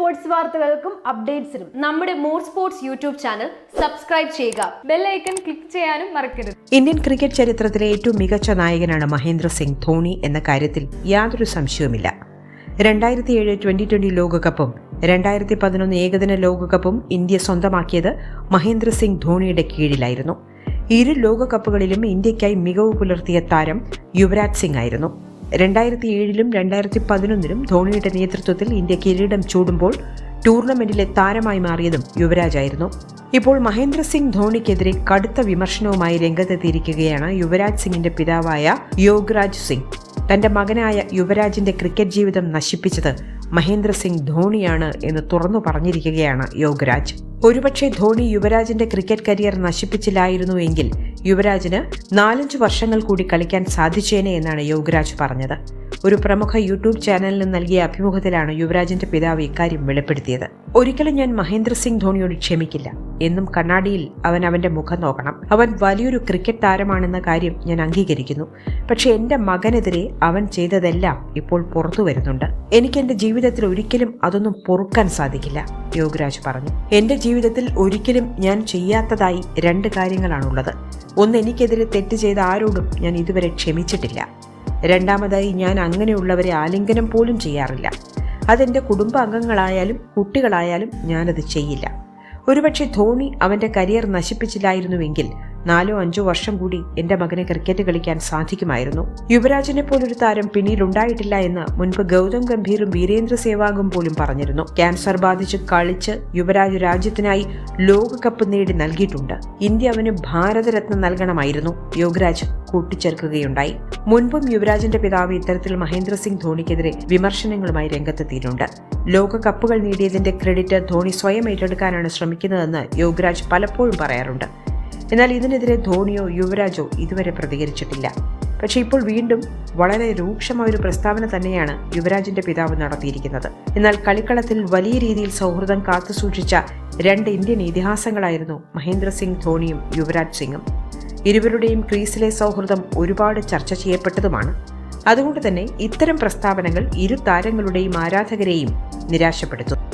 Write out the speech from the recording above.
Sports വാർത്തകൾക്കും അപ്ഡേറ്റ്സിനും നമ്മുടെ more sports YouTube channel subscribe ചെയ്യുക. ബെല്ലൈക്കൺ ക്ലിക്ക് ചെയ്യാനും മറക്കരുത്. ഇന്ത്യൻ ക്രിക്കറ്റ് ചരിത്രത്തിലെ ഏറ്റവും മികച്ച നായകനാണ് മഹേന്ദ്ര സിംഗ് ധോണി എന്ന കാര്യത്തിൽ യാതൊരു സംശയവുമില്ല. രണ്ടായിരത്തി ഏഴ് ട്വന്റി ട്വന്റി ലോകകപ്പും രണ്ടായിരത്തി പതിനൊന്ന് ഏകദിന ലോകകപ്പും ഇന്ത്യ സ്വന്തമാക്കിയത് മഹേന്ദ്ര സിംഗ് ധോണിയുടെ കീഴിലായിരുന്നു. ഇരു ലോകകപ്പുകളിലും ഇന്ത്യയ്ക്കായി മികവ് പുലർത്തിയ താരം യുവരാജ് സിംഗ് ആയിരുന്നു. രണ്ടായിരത്തി ഏഴിലും രണ്ടായിരത്തി പതിനൊന്നിലും ധോണിയുടെ നേതൃത്വത്തിൽ ഇന്ത്യ കിരീടം ചൂടുമ്പോൾ ടൂർണമെന്റിലെ താരമായി മാറിയതും യുവരാജായിരുന്നു. ഇപ്പോൾ മഹേന്ദ്ര സിംഗ് ധോണിക്കെതിരെ കടുത്ത വിമർശനവുമായി രംഗത്തെത്തിയിരിക്കുകയാണ് യുവരാജ് സിംഗിന്റെ പിതാവായ യോഗരാജ് സിംഗ്. തന്റെ മകനായ യുവരാജിന്റെ ക്രിക്കറ്റ് ജീവിതം നശിപ്പിച്ചത് മഹേന്ദ്ര സിംഗ് ധോണിയാണ് എന്ന് തുറന്നു പറഞ്ഞിരിക്കുകയാണ് യോഗരാജ്. ഒരുപക്ഷെ ധോണി യുവരാജിന്റെ ക്രിക്കറ്റ് കരിയർ നശിപ്പിച്ചില്ലായിരുന്നു എങ്കിൽ യുവരാജിന് നാലഞ്ച് വർഷങ്ങൾ കൂടി കളിക്കാൻ സാധിച്ചേനെ എന്നാണ് യോഗരാജ് പറഞ്ഞത്. ഒരു പ്രമുഖ യൂട്യൂബ് ചാനലിന് നൽകിയ അഭിമുഖത്തിലാണ് യുവരാജിന്റെ പിതാവ് ഇക്കാര്യം വെളിപ്പെടുത്തിയത്. ഒരിക്കലും ഞാൻ മഹേന്ദ്ര സിംഗ് ധോണിയോട് ക്ഷമിക്കില്ല. എന്നും കണ്ണാടിയിൽ അവൻ അവന്റെ മുഖം നോക്കണം. അവൻ വലിയൊരു ക്രിക്കറ്റ് താരമാണെന്ന കാര്യം ഞാൻ അംഗീകരിക്കുന്നു. പക്ഷെ എന്റെ മകനെതിരെ അവൻ ചെയ്തതെല്ലാം ഇപ്പോൾ പുറത്തു വരുന്നുണ്ട്. എനിക്ക് എന്റെ ജീവിതത്തിൽ ഒരിക്കലും അതൊന്നും പൊറുക്കാൻ സാധിക്കില്ല യോഗരാജ് പറഞ്ഞു. എന്റെ ജീവിതത്തിൽ ഒരിക്കലും ഞാൻ ചെയ്യാത്തതായി രണ്ട് കാര്യങ്ങളാണുള്ളത്. ഒന്ന് എനിക്കെതിരെ തെറ്റ് ചെയ്ത ആരോടും ഞാൻ ഇതുവരെ ക്ഷമിച്ചിട്ടില്ല. രണ്ടാമതായി ഞാൻ അങ്ങനെയുള്ളവരെ ആലിംഗനം പോലും ചെയ്യാറില്ല. അതെന്റെ കുടുംബാംഗങ്ങളായാലും കുട്ടികളായാലും ഞാനത് ചെയ്യില്ല. ഒരുപക്ഷെ ധോണി അവന്റെ കരിയർ നശിപ്പിച്ചില്ലായിരുന്നുവെങ്കിൽ നാലോ അഞ്ചോ വർഷം കൂടി എന്റെ മകനെ ക്രിക്കറ്റ് കളിക്കാൻ സാധിക്കുമായിരുന്നു. യുവരാജിനെ പോലൊരു താരം പിന്നീട് ഉണ്ടായിട്ടില്ല എന്ന് മുൻപ് ഗൗതം ഗംഭീറും വീരേന്ദ്ര സേവാഗും പോലും പറഞ്ഞിരുന്നു. ക്യാൻസർ ബാധിച്ച് കളിച്ച് യുവരാജ് രാജ്യത്തിനായി ലോകകപ്പ് നേടി നൽകിയിട്ടുണ്ട്. ഇന്ത്യ അവന് ഭാരതരത്നം നൽകണമായിരുന്നു. യോഗരാജ് കൂട്ടിച്ചേർക്കുകയുണ്ടായി. മുൻപും യുവരാജിന്റെ പിതാവ് ഇത്തരത്തിൽ മഹേന്ദ്ര സിംഗ് ധോണിക്കെതിരെ വിമർശനങ്ങളുമായി രംഗത്തെത്തിയിട്ടുണ്ട്. ലോകകപ്പുകൾ നേടിയതിന്റെ ക്രെഡിറ്റ് ധോണി സ്വയം ഏറ്റെടുക്കാനാണ് ശ്രമിക്കുന്നതെന്ന് യോഗരാജ് പലപ്പോഴും പറയാറുണ്ട്. എന്നാൽ ഇതിനെതിരെ ധോണിയോ യുവരാജോ ഇതുവരെ പ്രതികരിച്ചിട്ടില്ല. പക്ഷേ ഇപ്പോൾ വീണ്ടും വളരെ രൂക്ഷമായ ഒരു പ്രസ്താവന തന്നെയാണ് യുവരാജിന്റെ പിതാവ് നടത്തിയിരിക്കുന്നത്. എന്നാൽ കളിക്കളത്തിൽ വലിയ രീതിയിൽ സൗഹൃദം കാത്തുസൂക്ഷിച്ച രണ്ട് ഇന്ത്യൻ ഇതിഹാസങ്ങളായിരുന്നു മഹേന്ദ്ര സിംഗ് ധോണിയും യുവരാജ് സിംഗും. ഇരുവരുടെയും ക്രീസിലെ സൗഹൃദം ഒരുപാട് ചർച്ച ചെയ്യപ്പെട്ടതുമാണ്. അതുകൊണ്ട് തന്നെ ഇത്തരം പ്രസ്താവനകൾ ഇരു താരങ്ങളുടെയും ആരാധകരെയും നിരാശപ്പെടുത്തുന്നു.